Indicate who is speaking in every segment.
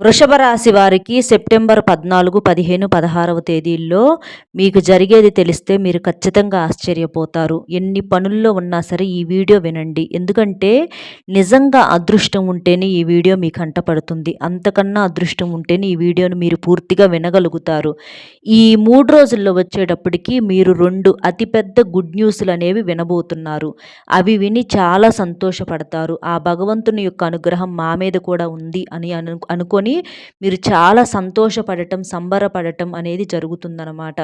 Speaker 1: వృషభ రాశి వారికి సెప్టెంబర్ పద్నాలుగు పదిహేను పదహారవ తేదీల్లో మీకు జరిగేది తెలిస్తే మీరు ఖచ్చితంగా ఆశ్చర్యపోతారు. ఎన్ని పనుల్లో ఉన్నా సరే ఈ వీడియో వినండి. ఎందుకంటే నిజంగా అదృష్టం ఉంటేనే ఈ వీడియో మీకు అంటపడుతుంది. అంతకన్నా అదృష్టం ఉంటేనే ఈ వీడియోను మీరు పూర్తిగా వినగలుగుతారు. ఈ మూడు రోజుల్లో వచ్చేటప్పటికి మీరు రెండు అతిపెద్ద గుడ్ న్యూస్లు అనేవి వినబోతున్నారు. అవి విని చాలా సంతోషపడతారు. ఆ భగవంతుని యొక్క అనుగ్రహం మా మీద కూడా ఉంది అని అను అనుకొని మీరు చాలా సంతోషపడటం సంబరపడటం అనేది జరుగుతుందనమాట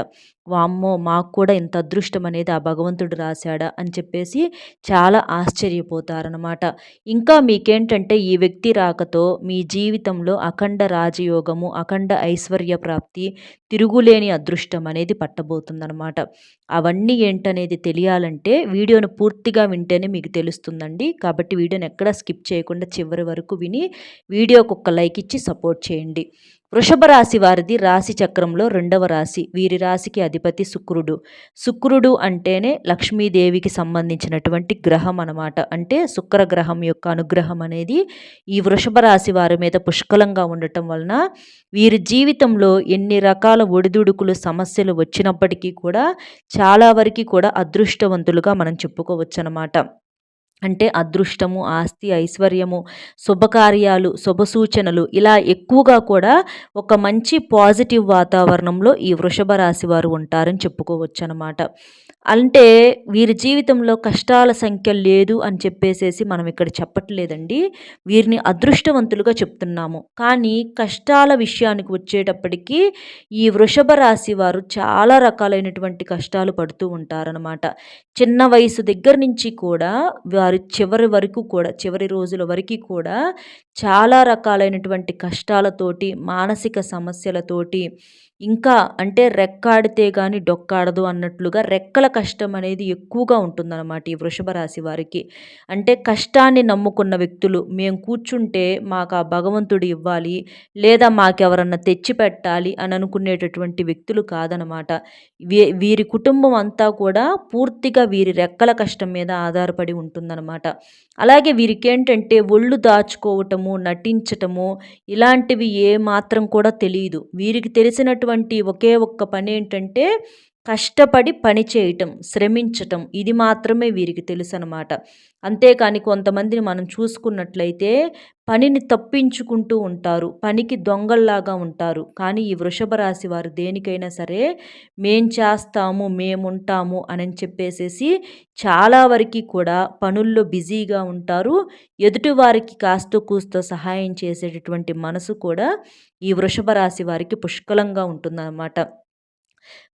Speaker 1: వామ్మో! మాకు కూడా ఇంత అదృష్టం అనేది ఆ భగవంతుడు రాశాడా అని చెప్పేసి చాలా ఆశ్చర్యపోతారనమాట ఇంకా మీకేంటంటే ఈ వ్యక్తి రాకతో మీ జీవితంలో అఖండ రాజయోగము అఖండ ఐశ్వర్య ప్రాప్తి తిరుగులేని అదృష్టం అనేది పట్టబోతుందనమాట అవన్నీ ఏంటనేది తెలియాలంటే వీడియోను పూర్తిగా వింటేనే మీకు తెలుస్తుందండి. కాబట్టి వీడియోని ఎక్కడా స్కిప్ చేయకుండా చివరి వరకు విని వీడియోకి ఒక లైక్ ఇచ్చి సపోర్ట్ చేయండి. వృషభ రాశి వారిది రాశి చక్రంలో రెండవ రాశి. వీరి రాశికి అధిపతి శుక్రుడు. శుక్రుడు అంటేనే లక్ష్మీదేవికి సంబంధించినటువంటి గ్రహం అనమాట అంటే శుక్ర గ్రహం యొక్క అనుగ్రహం అనేది ఈ వృషభ రాశి వారి మీద పుష్కలంగా ఉండటం వలన వీరి జీవితంలో ఎన్ని రకాల ఒడిదుడుకులు సమస్యలు వచ్చినప్పటికీ కూడా చాలా వరకు కూడా అదృష్టవంతులుగా మనం చెప్పుకోవచ్చు అనమాట అంటే అదృష్టము ఆస్తి ఐశ్వర్యము శుభకార్యాలు శుభ సూచనలు ఇలా ఎక్కువగా కూడా ఒక మంచి పాజిటివ్ వాతావరణంలో ఈ వృషభ రాశి వారు ఉంటారని చెప్పుకోవచ్చు అనమాట అంటే వీరి జీవితంలో కష్టాల సంఖ్య లేదు అని చెప్పేసేసి మనం ఇక్కడ చెప్పట్లేదండి. వీరిని అదృష్టవంతులుగా చెప్తున్నాము. కానీ కష్టాల విషయానికి వచ్చేటప్పటికీ ఈ వృషభ రాశి వారు చాలా రకాలైనటువంటి కష్టాలు పడుతూ ఉంటారనమాట చిన్న వయసు దగ్గర నుంచి కూడా వారు చివరి వరకు కూడా చివరి రోజుల వరకు కూడా చాలా రకాలైనటువంటి కష్టాలతోటి మానసిక సమస్యలతోటి ఇంకా అంటే రెక్కాడితే కానీ డొక్కాడదు అన్నట్లుగా రెక్కల కష్టం అనేది ఎక్కువగా ఉంటుందన్నమాట ఈ వృషభ రాశి వారికి. అంటే కష్టాన్ని నమ్ముకున్న వ్యక్తులు మేము కూర్చుంటే మాకు ఆ భగవంతుడు ఇవ్వాలి లేదా మాకెవరన్నా తెచ్చి పెట్టాలి అని అనుకునేటటువంటి వ్యక్తులు కాదనమాట వీ వీరి కుటుంబం అంతా కూడా పూర్తిగా వీరి రెక్కల కష్టం మీద ఆధారపడి ఉంటుందన్నమాట. అలాగే వీరికి ఏంటంటే ఒళ్ళు దాచుకోవటము నటించటము ఇలాంటివి ఏ మాత్రం కూడా తెలియదు. వీరికి తెలిసినటువంటి ఒకే ఒక్క పని ఏంటంటే కష్టపడి పని చేయటం శ్రమించటం ఇది మాత్రమే వీరికి తెలుసు అనమాట అంతేకాని కొంతమందిని మనం చూసుకున్నట్లయితే పనిని తప్పించుకుంటూ ఉంటారు పనికి దొంగల్లాగా ఉంటారు. కానీ ఈ వృషభ రాశి వారు దేనికైనా సరే మేం చేస్తాము మేముంటాము అని చెప్పేసేసి చాలా వరకు కూడా పనుల్లో బిజీగా ఉంటారు. ఎదుటివారికి కాస్త కూస్తో సహాయం చేసేటటువంటి మనసు కూడా ఈ వృషభ రాశి వారికి పుష్కలంగా ఉంటుందన్నమాట.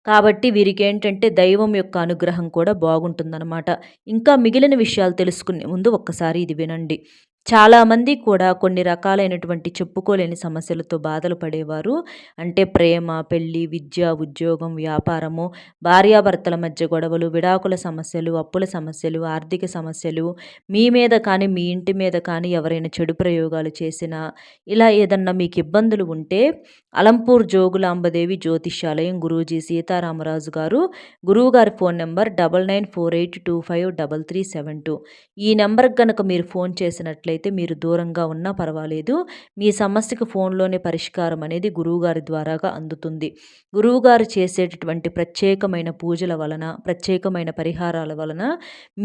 Speaker 1: కాబట్టి వీరికి ఏంటంటే దైవం యొక్క అనుగ్రహం కూడా బాగుంటుందన్నమాట. ఇంకా మిగిలిన విషయాలు తెలుసుకునే ముందు ఒక్కసారి ఇది వినండి. చాలామంది కూడా కొన్ని రకాలైనటువంటి చెప్పుకోలేని సమస్యలతో బాధలు పడేవారు. అంటే ప్రేమ పెళ్ళి విద్య ఉద్యోగం వ్యాపారము భార్యాభర్తల మధ్య గొడవలు విడాకుల సమస్యలు అప్పుల సమస్యలు ఆర్థిక సమస్యలు మీ మీద కానీ మీ ఇంటి మీద కానీ ఎవరైనా చెడు ప్రయోగాలు చేసినా ఇలా ఏదన్నా మీకు ఇబ్బందులు ఉంటే అలంపూర్ జోగులాంబదేవి జ్యోతిష్యాలయం గురూజీ సీతారామరాజు గారు గురువుగారి phone number double nine four eight two five double three seven two. ఈ నెంబర్కి కనుక మీరు ఫోన్ చేసినట్లయితే అయితే మీరు దూరంగా ఉన్నా పర్వాలేదు. మీ సమస్యకు ఫోన్లోనే పరిష్కారం అనేది గురువుగారి ద్వారాగా అందుతుంది. గురువుగారు చేసేటటువంటి ప్రత్యేకమైన పూజల వలన ప్రత్యేకమైన పరిహారాల వలన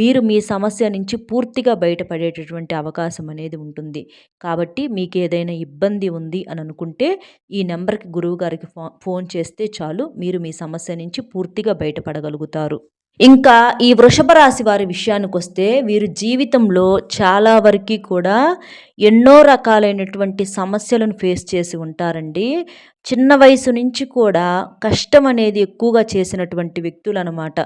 Speaker 1: మీరు మీ సమస్య నుంచి పూర్తిగా బయటపడేటటువంటి అవకాశం అనేది ఉంటుంది. కాబట్టి మీకు ఏదైనా ఇబ్బంది ఉంది అని అనుకుంటే ఈ నెంబర్కి గురువుగారికి ఫోన్ చేస్తే చాలు. మీరు మీ సమస్య నుంచి పూర్తిగా బయటపడగలుగుతారు. ఇంకా ఈ వృషభ రాశి వారి విషయానికి వస్తే వీరు జీవితంలో చాలా వరకు కూడా ఎన్నో రకాలైనటువంటి సమస్యలను ఫేస్ చేసి ఉంటారండి. చిన్న వయసు నుంచి కూడా కష్టం అనేది ఎక్కువగా చేసినటువంటి వ్యక్తులు అనమాట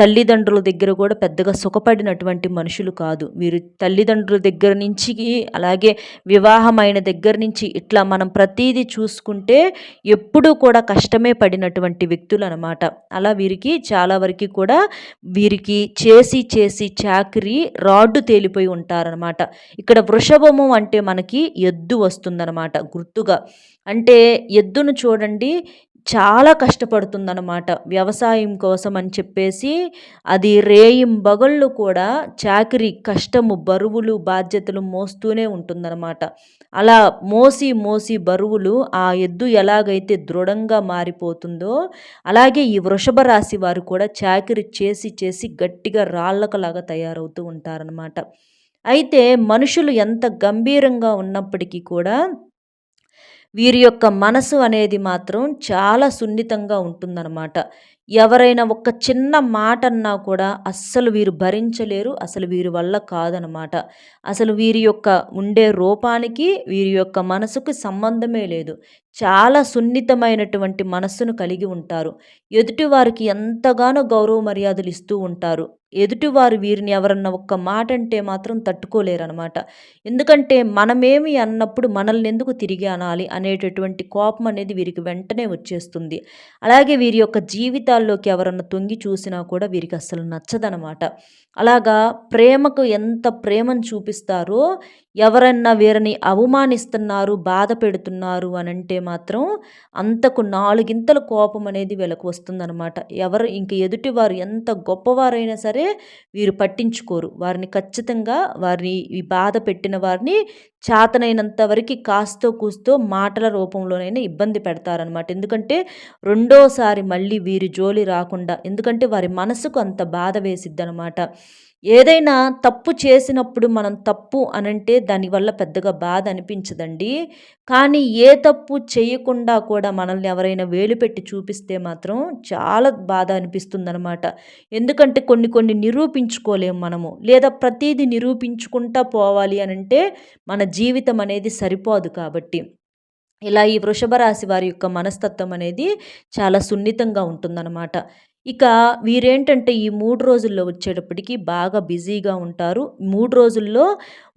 Speaker 1: తల్లిదండ్రుల దగ్గర కూడా పెద్దగా సుఖపడినటువంటి మనుషులు కాదు. వీరు తల్లిదండ్రుల దగ్గర నుంచి అలాగే వివాహమైన దగ్గర నుంచి ఇట్లా మనం ప్రతీది చూసుకుంటే ఎప్పుడూ కూడా కష్టమే పడినటువంటి వ్యక్తులు అనమాట అలా వీరికి చాలా వరకు కూడా వీరికి చేసి చేసి చాకరీ రాడ్డు తేలిపోయి ఉంటారనమాట. ఇక్కడ వృషభము అంటే మనకి ఎద్దు వస్తుందన్నమాట గుర్తుగా. అంటే ఎద్దును చూడండి చాలా కష్టపడుతుందనమాట వ్యవసాయం కోసం అని చెప్పేసి అది రేయిం బగళ్ళు కూడా చాకిరి కష్టము బరువులు బాధ్యతలు మోస్తూనే ఉంటుందన్నమాట. అలా మోసి మోసి బరువులు ఆ ఎద్దు ఎలాగైతే దృఢంగా మారిపోతుందో అలాగే ఈ వృషభ రాశి వారు కూడా చాకిరి చేసి చేసి గట్టిగా రాళ్ళకలాగా తయారవుతూ ఉంటారనమాట అయితే మనుషులు ఎంత గంభీరంగా ఉన్నప్పటికీ కూడా వీరి యొక్క మనసు అనేది మాత్రం చాలా సున్నితంగా ఉంటుందన్నమాట. ఎవరైనా ఒక చిన్న మాట అన్నా కూడా అస్సలు వీరు భరించలేరు అసలు వీరి వల్ల కాదనమాట అసలు వీరి యొక్క ఉండే రూపానికి వీరి యొక్క మనసుకు సంబంధమే లేదు. చాలా సున్నితమైనటువంటి మనస్సును కలిగి ఉంటారు. ఎదుటివారికి ఎంతగానో గౌరవ మర్యాదలు ఇస్తూ ఉంటారు. ఎదుటివారు వీరిని ఎవరన్నా ఒక్క మాట అంటే మాత్రం తట్టుకోలేరనమాట ఎందుకంటే మనమేమి అన్నప్పుడు మనల్ని ఎందుకు తిరిగి అనాలి అనేటటువంటి కోపం అనేది వీరికి వెంటనే వచ్చేస్తుంది. అలాగే వీరి యొక్క జీవితాల్లోకి ఎవరన్నా తొంగి చూసినా కూడా వీరికి అసలు నచ్చదనమాట అలాగా ప్రేమకు ఎంత ప్రేమను చూపిస్తారో ఎవరన్నా వీరిని అవమానిస్తున్నారు బాధ పెడుతున్నారు అని అంటే మాత్రం అంతకు నాలుగింతల కోపం అనేది వీళ్ళకు వస్తుందన్నమాట. ఎవరు ఇంక ఎదుటివారు ఎంత గొప్పవారైనా సరే వీరు పట్టించుకోరు. వారిని ఖచ్చితంగా వారిని ఈ బాధ పెట్టిన వారిని చాతనైనంత వరకు కాస్తో కూస్తో మాటల రూపంలోనైనా ఇబ్బంది పెడతారనమాట ఎందుకంటే రెండోసారి మళ్ళీ వీరి జోలి రాకుండా ఎందుకంటే వారి మనసుకు అంత బాధ వేసిద్ది అనమాట ఏదైనా తప్పు చేసినప్పుడు మనం తప్పు అనంటే దానివల్ల పెద్దగా బాధ అనిపించదండి. కానీ ఏ తప్పు చేయకుండా కూడా మనల్ని ఎవరైనా వేలు పెట్టి చూపిస్తే మాత్రం చాలా బాధ అనిపిస్తుందనమాట ఎందుకంటే కొన్ని కొన్ని నిరూపించుకోలేము మనము. లేదా ప్రతీది నిరూపించుకుంటా పోవాలి అనంటే మన జీవితం అనేది సరిపోదు కాబట్టి. ఇలా ఈ వృషభ రాశి వారి యొక్క మనస్తత్వం అనేది చాలా సున్నితంగా ఉంటుందన్నమాట. ఇక వీరేంటంటే ఈ మూడు రోజుల్లో వచ్చేటప్పటికి బాగా బిజీగా ఉంటారు. మూడు రోజుల్లో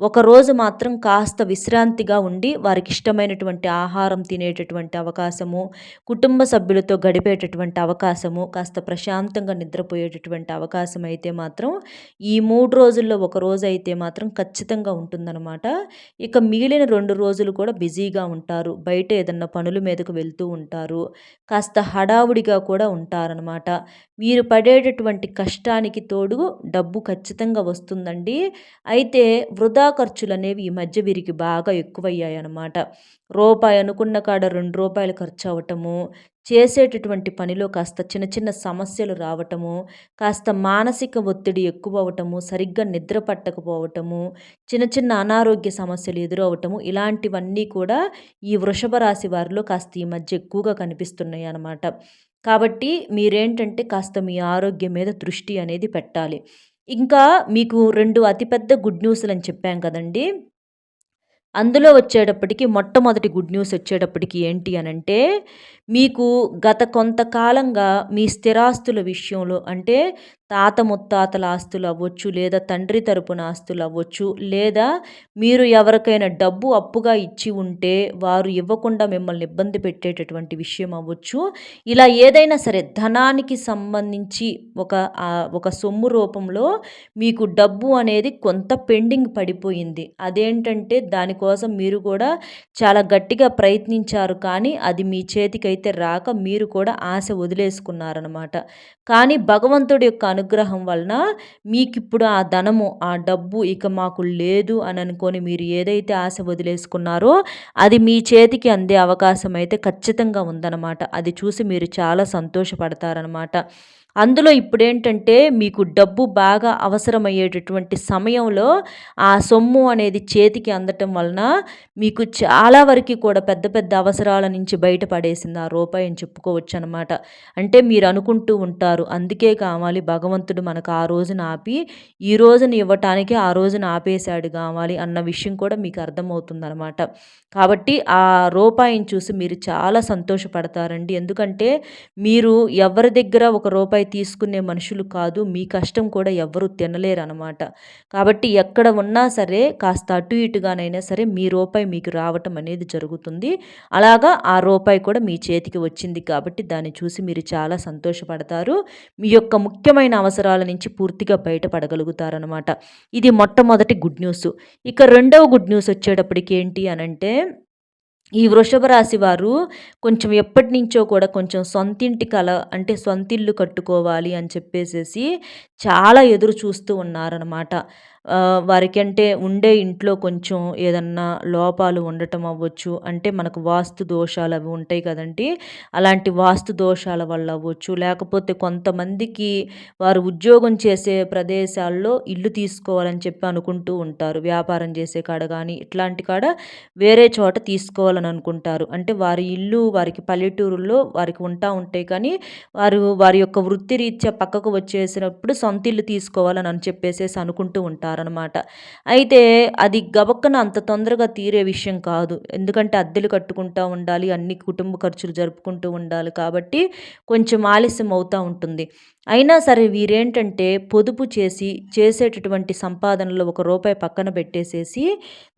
Speaker 1: ఒక రోజు మాత్రం కాస్త విశ్రాంతిగా ఉండి వారికి ఇష్టమైనటువంటి ఆహారం తినేటటువంటి అవకాశము కుటుంబ సభ్యులతో గడిపేటటువంటి అవకాశము కాస్త ప్రశాంతంగా నిద్రపోయేటటువంటి అవకాశం అయితే మాత్రం ఈ మూడు రోజుల్లో ఒక రోజు అయితే మాత్రం ఖచ్చితంగా ఉంటుందన్నమాట. ఇక మిగిలిన రెండు రోజులు కూడా బిజీగా ఉంటారు. బయట ఏదన్నా పనుల మీదకు వెళ్తూ ఉంటారు. కాస్త హడావుడిగా కూడా ఉంటారనమాట వీరు పడేటటువంటి కష్టానికి తోడు డబ్బు ఖచ్చితంగా వస్తుందండి. అయితే వృధా ఖర్చులు అనేవి ఈ మధ్య వీరికి బాగా ఎక్కువయ్యాయి అన్నమాట రూపాయి అనుకున్న కాడ రెండు రూపాయలు ఖర్చు అవటము చేసేటటువంటి పనిలో కాస్త చిన్న చిన్న సమస్యలు రావటము కాస్త మానసిక ఒత్తిడి ఎక్కువ అవటము సరిగ్గా నిద్ర పట్టకపోవటము చిన్న చిన్న అనారోగ్య సమస్యలు ఎదురవటము ఇలాంటివన్నీ కూడా ఈ వృషభ రాశి వారిలో కాస్త ఈ మధ్య ఎక్కువగా కనిపిస్తున్నాయి అన్నమాట కాబట్టి మీరేంటంటే కాస్త మీ ఆరోగ్యం మీద దృష్టి అనేది పెట్టాలి. ఇంకా మీకు రెండు అతిపెద్ద గుడ్ న్యూస్లు అని చెప్పాం కదండి. అందులో వచ్చేటప్పటికి మొట్టమొదటి గుడ్ న్యూస్ వచ్చేటప్పటికి ఏంటి అనంటే మీకు గత కొంతకాలంగా మీ స్థిరాస్తుల విషయంలో అంటే తాత ముత్తాతల ఆస్తులు అవ్వచ్చు లేదా తండ్రి తరపున ఆస్తులు అవ్వచ్చు లేదా మీరు ఎవరికైనా డబ్బు అప్పుగా ఇచ్చి ఉంటే వారు ఇవ్వకుండా మిమ్మల్ని ఇబ్బంది పెట్టేటటువంటి విషయం అవ్వచ్చు. ఇలా ఏదైనా సరే ధనానికి సంబంధించి ఒక ఒక సొమ్ము రూపంలో మీకు డబ్బు అనేది కొంత పెండింగ్ పడిపోయింది. అదేంటంటే దానికోసం కోసం మీరు కూడా చాలా గట్టిగా ప్రయత్నించారు. కానీ అది మీ చేతికైతే రాక మీరు కూడా ఆశ వదిలేసుకున్నారనమాట కానీ భగవంతుడి యొక్క అనుగ్రహం వలన మీకు ఇప్పుడు ఆ ధనము ఆ డబ్బు ఇక మాకు లేదు అని అనుకొని మీరు ఏదైతే ఆశ వదిలేసుకున్నారో అది మీ చేతికి అందే అవకాశం అయితే ఖచ్చితంగా ఉందన్నమాట. అది చూసి మీరు చాలా సంతోషపడతారనమాట అందులో ఇప్పుడేంటంటే మీకు డబ్బు బాగా అవసరమయ్యేటటువంటి సమయంలో ఆ సొమ్ము అనేది చేతికి అందటం వలన మీకు చాలా వరకు కూడా పెద్ద పెద్ద అవసరాల నుంచి బయటపడేసింది ఆ రూపాయి అని చెప్పుకోవచ్చు అనమాట అంటే మీరు అనుకుంటూ ఉంటారు అందుకే కావాలి భగవంతుడు మనకు ఆ రోజున ఆపి ఈ రోజున ఇవ్వటానికి ఆ రోజున ఆపేశాడు కావాలి అన్న విషయం కూడా మీకు అర్థమవుతుందనమాట కాబట్టి ఆ రూపాయిని చూసి మీరు చాలా సంతోషపడతారండి. ఎందుకంటే మీరు ఎవరి దగ్గర ఒక రూపాయి రూపాయి తీసుకునే మనుషులు కాదు మీ కష్టం కూడా ఎవ్వరూ తినలేరు అనమాట కాబట్టి ఎక్కడ ఉన్నా సరే కాస్త అటు ఇటుగానైనా సరే మీ రూపాయి మీకు రావటం అనేది జరుగుతుంది. అలాగా ఆ రూపాయి కూడా మీ చేతికి వచ్చింది కాబట్టి దాన్ని చూసి మీరు చాలా సంతోషపడతారు. మీ యొక్క ముఖ్యమైన అవసరాల నుంచి పూర్తిగా బయటపడగలుగుతారనమాట ఇది మొట్టమొదటి గుడ్ న్యూస్. ఇక రెండవ గుడ్ న్యూస్ వచ్చేటప్పటికి ఏంటి అనంటే ఈ వృషభ రాశి వారు కొంచెం ఎప్పటినుంచో కూడా కొంచెం సొంతింటి కల అంటే సొంతిల్లు కట్టుకోవాలి అని చెప్పేసేసి చాలా ఎదురు చూస్తూ ఉన్నారనమాట. వారికంటే ఉండే ఇంట్లో కొంచెం ఏదన్నా లోపాలు ఉండటం అవ్వచ్చు. అంటే మనకు వాస్తు దోషాలు అవి ఉంటాయి కదండీ! అలాంటి వాస్తు దోషాల వల్ల అవ్వచ్చు. లేకపోతే కొంతమందికి వారు ఉద్యోగం చేసే ప్రదేశాల్లో ఇల్లు తీసుకోవాలని చెప్పి అనుకుంటూ ఉంటారు. వ్యాపారం చేసే కాడ కానీ ఇట్లాంటి కాడ వేరే చోట తీసుకోవాలని అనుకుంటారు. అంటే వారి ఇల్లు వారికి పల్లెటూరుల్లో వారికి ఉంటా ఉంటాయి కానీ, వారు వారి యొక్క వృత్తిరీత్యా పక్కకు వచ్చేసినప్పుడు సొంత ఇల్లు తీసుకోవాలని అని చెప్పేసేసి అనుకుంటూ ఉంటారు ఉంటారనమాట. అయితే అది గబక్కన అంత తొందరగా తీరే విషయం కాదు. ఎందుకంటే అద్దెలు కట్టుకుంటూ ఉండాలి. అన్ని కుటుంబ ఖర్చులు జరుపుకుంటూ ఉండాలి కాబట్టి కొంచెం ఆలస్యం అవుతూ ఉంటుంది. అయినా సరే వీరేంటంటే పొదుపు చేసి చేసేటటువంటి సంపాదనలో ఒక రూపాయి పక్కన పెట్టేసేసి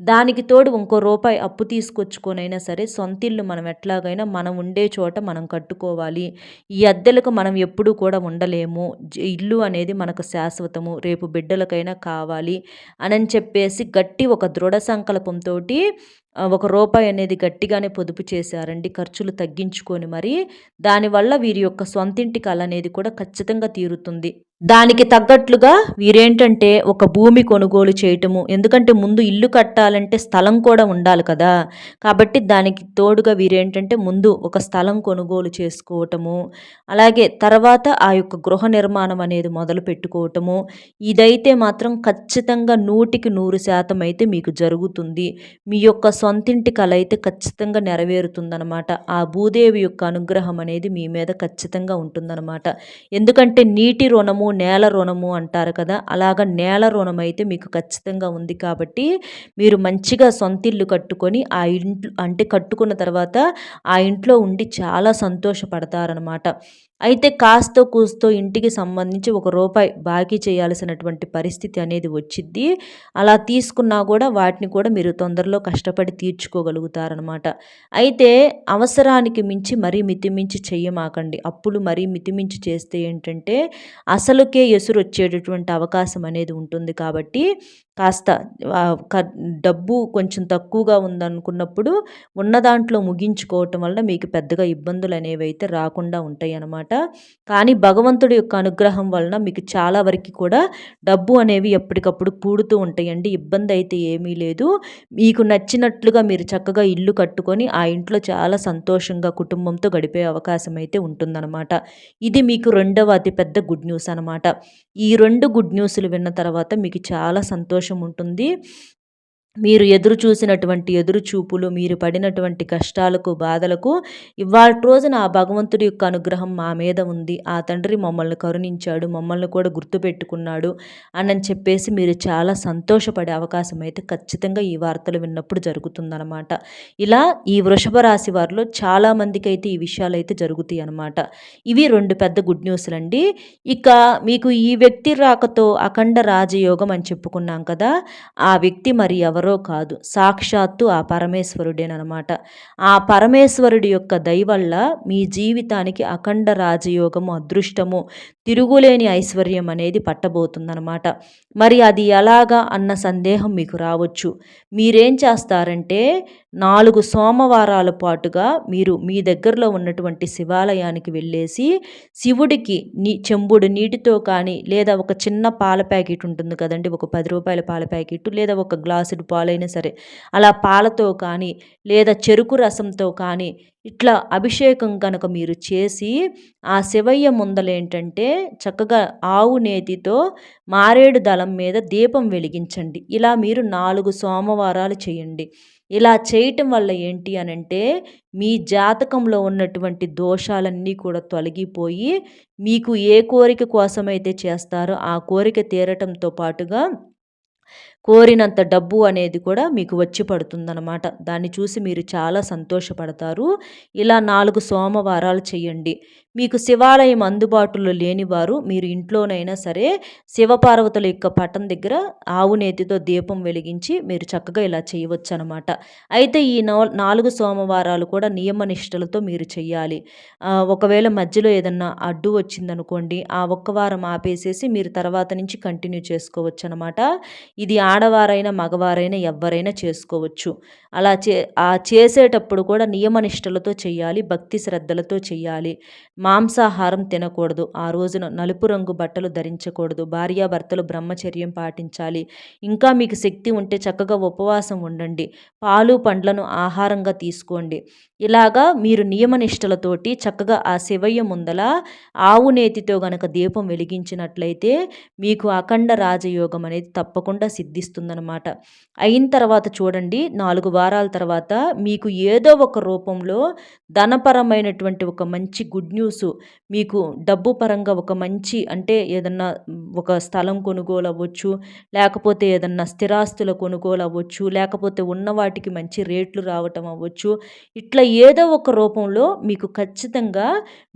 Speaker 1: దానికి తోడు ఇంకో రూపాయి అప్పు తీసుకొచ్చుకొనైనా సరే సొంతిల్లు మనం ఎట్లాగైనా మనం ఉండే చోట మనం కట్టుకోవాలి. ఈ అద్దెలకు మనం ఎప్పుడూ కూడా ఉండలేము. ఇల్లు అనేది మనకు శాశ్వతము. రేపు బిడ్డలకైనా కావాలి. అని చెప్పేసి గట్టి ఒక దృఢ సంకల్పంతో ఒక రూపాయి అనేది గట్టిగానే పొదుపు చేశారండి ఖర్చులు తగ్గించుకొని మరి దానివల్ల వీరి యొక్క సొంతింటి కళ అనేది కూడా ఖచ్చితంగా తీరుతుంది. దానికి తగ్గట్లుగా వీరేంటంటే ఒక భూమి కొనుగోలు చేయటము. ఎందుకంటే ముందు ఇల్లు కట్టాలంటే స్థలం కూడా ఉండాలి కదా. కాబట్టి దానికి తోడుగా వీరేంటంటే ముందు ఒక స్థలం కొనుగోలు చేసుకోవటము. అలాగే తర్వాత ఆ యొక్క గృహ నిర్మాణం అనేది మొదలు పెట్టుకోవటము. ఇదైతే మాత్రం ఖచ్చితంగా నూటికి నూరు శాతం అయితే మీకు జరుగుతుంది. మీ యొక్క సొంతింటి కళ అయితే ఖచ్చితంగా నెరవేరుతుందనమాట ఆ భూదేవి యొక్క అనుగ్రహం అనేది మీ మీద ఖచ్చితంగా ఉంటుందన్నమాట. ఎందుకంటే నీటి రుణము నేల రుణము అంటారు కదా అలాగ నేల రుణం అయితే మీకు ఖచ్చితంగా ఉంది కాబట్టి మీరు మంచిగా సొంత ఇల్లు కట్టుకొని ఆ ఇంట్లో అంటే కట్టుకున్న తర్వాత ఆ ఇంట్లో ఉండి చాలా సంతోషపడతారనమాట. అయితే కాస్తో కూస్తో ఇంటికి సంబంధించి ఒక రూపాయి బాకీ చేయాల్సినటువంటి పరిస్థితి అనేది వచ్చిద్ది. అలా తీసుకున్నా కూడా వాటిని కూడా మీరు తొందరలో కష్టపడి తీర్చుకోగలుగుతారనమాట అయితే అవసరానికి మించి మరీ మితిమించి చెయ్యమాకండి. అప్పులు మరీ మితిమించి చేస్తే ఏంటంటే అసలుకే ఎసురు వచ్చేటటువంటి అవకాశం అనేది ఉంటుంది కాబట్టి కాస్త డబ్బు కొంచెం తక్కువగా ఉందనుకున్నప్పుడు ఉన్న దాంట్లో ముగించుకోవటం వల్ల మీకు పెద్దగా ఇబ్బందులు అనేవి అయితే రాకుండా ఉంటాయి అన్నమాట కానీ భగవంతుడి యొక్క అనుగ్రహం వలన మీకు చాలా వరకు కూడా డబ్బు అనేవి ఎప్పటికప్పుడు కూడుతూ ఉంటాయండి. ఇబ్బంది అయితే ఏమీ లేదు. మీకు నచ్చినట్లుగా మీరు చక్కగా ఇల్లు కట్టుకొని ఆ ఇంట్లో చాలా సంతోషంగా కుటుంబంతో గడిపే అవకాశం అయితే ఉంటుందన్నమాట. ఇది మీకు రెండవ అతిపెద్ద గుడ్ న్యూస్ అనమాట ఈ రెండు గుడ్ న్యూస్లు విన్న తర్వాత మీకు చాలా సంతోషం సంతోషం ఉంటుంది మీరు ఎదురు చూసినటువంటి ఎదురు చూపులు మీరు పడినటువంటి కష్టాలకు బాధలకు ఇవాళ రోజున ఆ భగవంతుడి యొక్క అనుగ్రహం మా మీద ఉంది. ఆ తండ్రి మమ్మల్ని కరుణించాడు మమ్మల్ని కూడా గుర్తుపెట్టుకున్నాడు అని చెప్పేసి మీరు చాలా సంతోషపడే అవకాశం అయితే ఖచ్చితంగా ఈ వార్తలు విన్నప్పుడు జరుగుతుందనమాట ఇలా ఈ వృషభ రాశి వారిలో చాలామందికి అయితే ఈ విషయాలు అయితే జరుగుతాయి అనమాట ఇవి రెండు పెద్ద గుడ్ న్యూస్లు అండి. ఇక మీకు ఈ వ్యక్తి రాకతో అఖండ రాజయోగం అని చెప్పుకున్నాం కదా ఆ వ్యక్తి మరి ఎవరు? ఎవరో కాదు. సాక్షాత్తు ఆ పరమేశ్వరుడేనమాట ఆ పరమేశ్వరుడి యొక్క దయవల్ల మీ జీవితానికి అఖండ రాజయోగము అదృష్టము తిరుగులేని ఐశ్వర్యం అనేది పట్టబోతుందనమాట మరి అది ఎలాగా అన్న సందేహం మీకు రావచ్చు. మీరేం చేస్తారంటే నాలుగు సోమవారాల పాటుగా మీరు మీ దగ్గరలో ఉన్నటువంటి శివాలయానికి వెళ్ళేసి శివుడికి నీ చెంబుడు నీటితో కానీ లేదా ఒక చిన్న పాల ప్యాకెట్ ఉంటుంది కదండి ఒక పది రూపాయల పాల ప్యాకెట్ లేదా ఒక గ్లాసుడు పాలైనా సరే అలా పాలతో కానీ లేదా చెరుకు రసంతో కానీ ఇట్లా అభిషేకం కనుక మీరు చేసి ఆ శివయ్య ముందలేంటంటే చక్కగా ఆవు నేతితో మారేడు దళం మీద దీపం వెలిగించండి. ఇలా మీరు నాలుగు సోమవారాలు చేయండి. ఇలా చేయటం వల్ల ఏంటి అనంటే మీ జాతకంలో ఉన్నటువంటి దోషాలన్నీ కూడా తొలగిపోయి మీకు ఏ కోరిక కోసమైతే చేస్తారో ఆ కోరిక తీరటంతో పాటుగా కోరినంత డబ్బు అనేది కూడా మీకు వచ్చి పడుతుందన్నమాట. దాన్ని చూసి మీరు చాలా సంతోషపడతారు. ఇలా నాలుగు సోమవారాలు చేయండి. మీకు శివాలయం అందుబాటులో లేనివారు మీరు ఇంట్లోనైనా సరే శివపార్వతుల యొక్క పటం దగ్గర ఆవు నేతితో దీపం వెలిగించి మీరు చక్కగా ఇలా చేయవచ్చు అనమాట అయితే ఈ నాలుగు సోమవారాలు కూడా నియమనిష్టలతో మీరు చేయాలి. ఒకవేళ మధ్యలో ఏదన్నా అడ్డు వచ్చిందనుకోండి ఆ ఒక్క వారం ఆపేసేసి మీరు తర్వాత నుంచి కంటిన్యూ చేసుకోవచ్చు అనమాట ఇది ఆడవారైనా మగవారైనా ఎవరైనా చేసుకోవచ్చు. అలా చే ఆ చేసేటప్పుడు కూడా నియమనిష్టలతో చేయాలి భక్తి శ్రద్ధలతో చేయాలి. మాంసాహారం తినకూడదు. ఆ రోజున నలుపు రంగు బట్టలు ధరించకూడదు. భార్యాభర్తలు బ్రహ్మచర్యం పాటించాలి. ఇంకా మీకు శక్తి ఉంటే చక్కగా ఉపవాసం ఉండండి. పాలు పండ్లను ఆహారంగా తీసుకోండి. ఇలాగా మీరు నియమనిష్టలతోటి చక్కగా ఆ శివయ్య ముందల ఆవు నేతితో గనక దీపం వెలిగించినట్లయితే మీకు అఖండ రాజయోగం అనేది తప్పకుండా సిద్ధిస్తుందనమాట అయిన తర్వాత చూడండి నాలుగు వారాల తర్వాత మీకు ఏదో ఒక రూపంలో ధనపరమైనటువంటి ఒక మంచి గుడ్ న్యూస్ మీకు డబ్బు పరంగా ఒక మంచి అంటే ఏదన్నా ఒక స్థలం కొనుగోలు అవ్వచ్చు లేకపోతే ఏదన్నా స్థిరాస్తుల కొనుగోలు అవ్వచ్చు లేకపోతే ఉన్న వాటికి మంచి రేట్లు రావటం అవ్వచ్చు ఇట్లా ఏదో ఒక రూపంలో మీకు ఖచ్చితంగా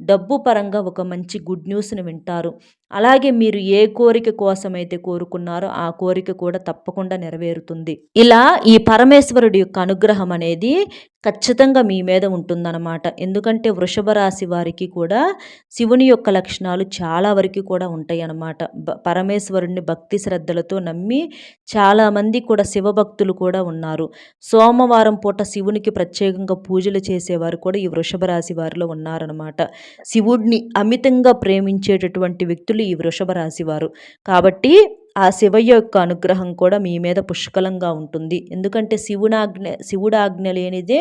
Speaker 1: డబ్బు పరంగా ఒక మంచి గుడ్ న్యూస్ని వింటారు. అలాగే మీరు ఏ కోరిక కోసమైతే కోరుకున్నారో ఆ కోరిక కూడా తప్పకుండా నెరవేరుతుంది. ఇలా ఈ పరమేశ్వరుడి యొక్క అనుగ్రహం అనేది ఖచ్చితంగా మీ మీద ఉంటుందన్నమాట. ఎందుకంటే వృషభ రాశి వారికి కూడా శివుని యొక్క లక్షణాలు చాలా వరకు కూడా ఉంటాయి అన్నమాట పరమేశ్వరుడిని భక్తి శ్రద్ధలతో నమ్మి చాలామంది కూడా శివభక్తులు కూడా ఉన్నారు. సోమవారం పూట శివునికి ప్రత్యేకంగా పూజలు చేసేవారు కూడా ఈ వృషభ రాశి వారిలో ఉన్నారనమాట శివుడిని అమితంగా ప్రేమించేటటువంటి వ్యక్తులు ఈ వృషభ రాశి వారు. కాబట్టి ఆ శివయ్య యొక్క అనుగ్రహం కూడా మీ మీద పుష్కలంగా ఉంటుంది. ఎందుకంటే శివునాజ్ఞ శివుడాజ్ఞ లేనిదే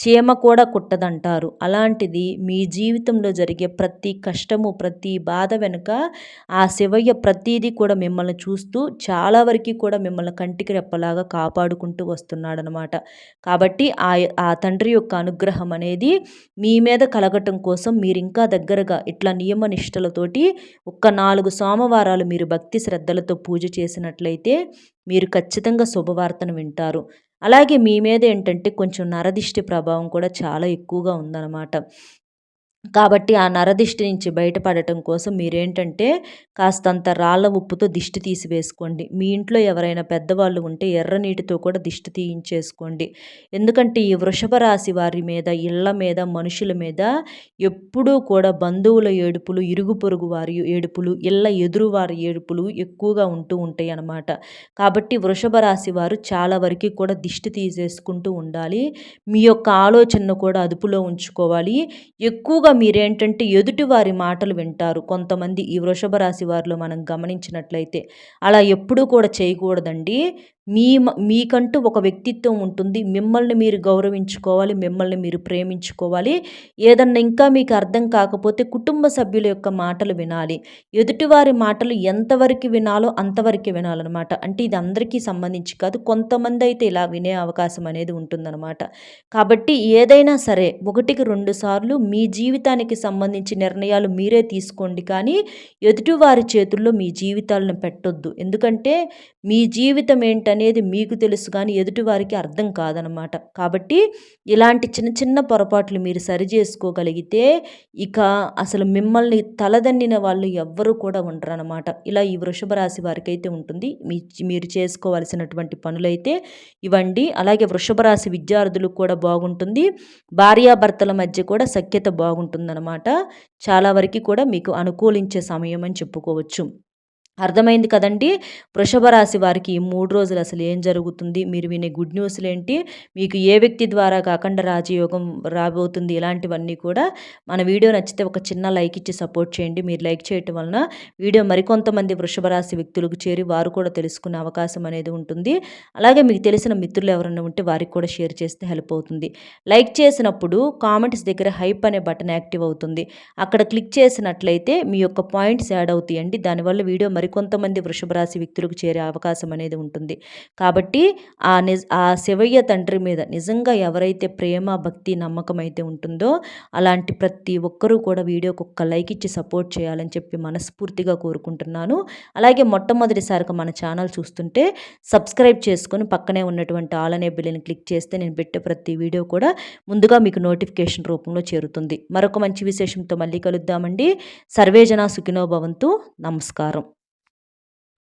Speaker 1: చీమ కూడా కుట్టదంటారు. అలాంటిది మీ జీవితంలో జరిగే ప్రతి కష్టము ప్రతి బాధ వెనుక ఆ శివయ్య ప్రతీది కూడా మిమ్మల్ని చూస్తూ చాలా వరకు కూడా మిమ్మల్ని కంటికి రెప్పలాగా కాపాడుకుంటూ వస్తున్నాడనమాట. కాబట్టి ఆ ఆ తండ్రి యొక్క అనుగ్రహం అనేది మీ మీద కలగటం కోసం మీరు ఇంకా దగ్గరగా ఇట్లా నియమ నిష్టలతోటి ఒక్క నాలుగు సోమవారాలు మీరు భక్తి శ్రద్ధలతో పూజ చేసినట్లయితే మీరు ఖచ్చితంగా శుభవార్తను వింటారు. అలాగే మీ మీద ఏంటంటే కొంచెం నరదిష్టి ప్రభావం కూడా చాలా ఎక్కువగా ఉందన్నమాట. కాబట్టి ఆ నరదిష్టి నుంచి బయటపడటం కోసం మీరేంటంటే కాస్తంత రాళ్ళ ఉప్పుతో దిష్టి తీసివేసుకోండి. మీ ఇంట్లో ఎవరైనా పెద్దవాళ్ళు ఉంటే ఎర్ర నీటితో కూడా దిష్టి తీయించేసుకోండి. ఎందుకంటే ఈ వృషభ రాశి వారి మీద ఇళ్ళ మీద మనుషుల మీద ఎప్పుడూ కూడా బంధువుల ఏడుపులు ఇరుగు పొరుగు వారి ఏడుపులు ఇళ్ళ ఎదురు వారి ఏడుపులు ఎక్కువగా ఉంటూ ఉంటాయి అన్నమాట. కాబట్టి వృషభ రాశి వారు చాలా వరకు కూడా దిష్టి తీసేసుకుంటూ ఉండాలి. మీ యొక్క ఆలోచనను కూడా అదుపులో ఉంచుకోవాలి. ఎక్కువగా మీరేంటంటే ఎదుటివారి మాటలు వింటారు. కొంతమంది ఈ వృషభ రాశి వారిలో మనం గమనించినట్లయితే అలా ఎప్పుడూ కూడా చేయకూడదండి. మీ మీకంటూ ఒక వ్యక్తిత్వం ఉంటుంది. మిమ్మల్ని మీరు గౌరవించుకోవాలి మిమ్మల్ని మీరు ప్రేమించుకోవాలి. ఏదన్నా ఇంకా మీకు అర్థం కాకపోతే కుటుంబ సభ్యుల యొక్క మాటలు వినాలి. ఎదుటివారి మాటలు ఎంతవరకు వినాలో అంతవరకు వినాలన్నమాట. అంటే ఇది అందరికీ సంబంధించి కాదు కొంతమంది అయితే ఇలా వినే అవకాశం అనేది ఉంటుందన్నమాట. కాబట్టి ఏదైనా సరే ఒకటికి రెండు సార్లు మీ జీవితానికి సంబంధించి నిర్ణయాలు మీరే తీసుకోండి. కానీ ఎదుటివారి చేతుల్లో మీ జీవితాలను పెట్టొద్దు. ఎందుకంటే మీ జీవితం ఏంటంటే అనేది మీకు తెలుసు కానీ ఎదుటివారికి అర్థం కాదనమాట కాబట్టి ఇలాంటి చిన్న చిన్న పొరపాట్లు మీరు సరి చేసుకోగలిగితే ఇక అసలు మిమ్మల్ని తలదన్నిన వాళ్ళు ఎవ్వరూ కూడా ఉండరు అనమాట ఇలా ఈ వృషభ రాశి వారికి అయితే ఉంటుంది. మీ మీరు చేసుకోవాల్సినటువంటి పనులైతే ఇవ్వండి అలాగే వృషభ రాశి విద్యార్థులకు కూడా బాగుంటుంది. భార్యాభర్తల మధ్య కూడా సఖ్యత బాగుంటుందన్నమాట. చాలా వరకు కూడా మీకు అనుకూలించే సమయం అని చెప్పుకోవచ్చు. అర్థమైంది కదండి? వృషభ రాశి వారికి ఈ మూడు రోజులు అసలు ఏం జరుగుతుంది? మీరు వినే గుడ్ న్యూస్లు ఏంటి మీకు ఏ వ్యక్తి ద్వారా కాకుండా రాజయోగం రాబోతుంది? ఇలాంటివన్నీ కూడా మన వీడియో నచ్చితే ఒక చిన్న లైక్ ఇచ్చి సపోర్ట్ చేయండి. మీరు లైక్ చేయటం వలన వీడియో మరికొంతమంది వృషభ రాశి వ్యక్తులకు చేరి వారు కూడా తెలుసుకునే అవకాశం అనేది ఉంటుంది. అలాగే మీకు తెలిసిన మిత్రులు ఎవరైనా ఉంటే వారికి కూడా షేర్ చేస్తే హెల్ప్ అవుతుంది. లైక్ చేసినప్పుడు కామెంట్స్ దగ్గర హైప్ అనే బటన్ యాక్టివ్ అవుతుంది. అక్కడ క్లిక్ చేసినట్లయితే మీ యొక్క పాయింట్స్ యాడ్ అవుతాయండి. దానివల్ల వీడియో మరి మరికొంతమంది వృషభ రాశి వ్యక్తులకు చేరే అవకాశం అనేది ఉంటుంది. కాబట్టి ఆ నిజ ఆ శివయ్య తండ్రి మీద నిజంగా ఎవరైతే ప్రేమ భక్తి నమ్మకం అయితే ఉంటుందో అలాంటి ప్రతి ఒక్కరూ కూడా వీడియోకి ఒక్క లైక్ ఇచ్చి సపోర్ట్ చేయాలని చెప్పి మనస్ఫూర్తిగా కోరుకుంటున్నాను. అలాగే మొట్టమొదటిసారిగా మన ఛానల్ చూస్తుంటే సబ్స్క్రైబ్ చేసుకొని పక్కనే ఉన్నటువంటి ఆల్ అనే బిల్లుని క్లిక్ చేస్తే నేను పెట్టే ప్రతి వీడియో కూడా ముందుగా మీకు నోటిఫికేషన్ రూపంలో చేరుతుంది. మరొక మంచి విశేషంతో మళ్ళీ కలుద్దామండి. సర్వేజన సుఖినోభవంతు నమస్కారం.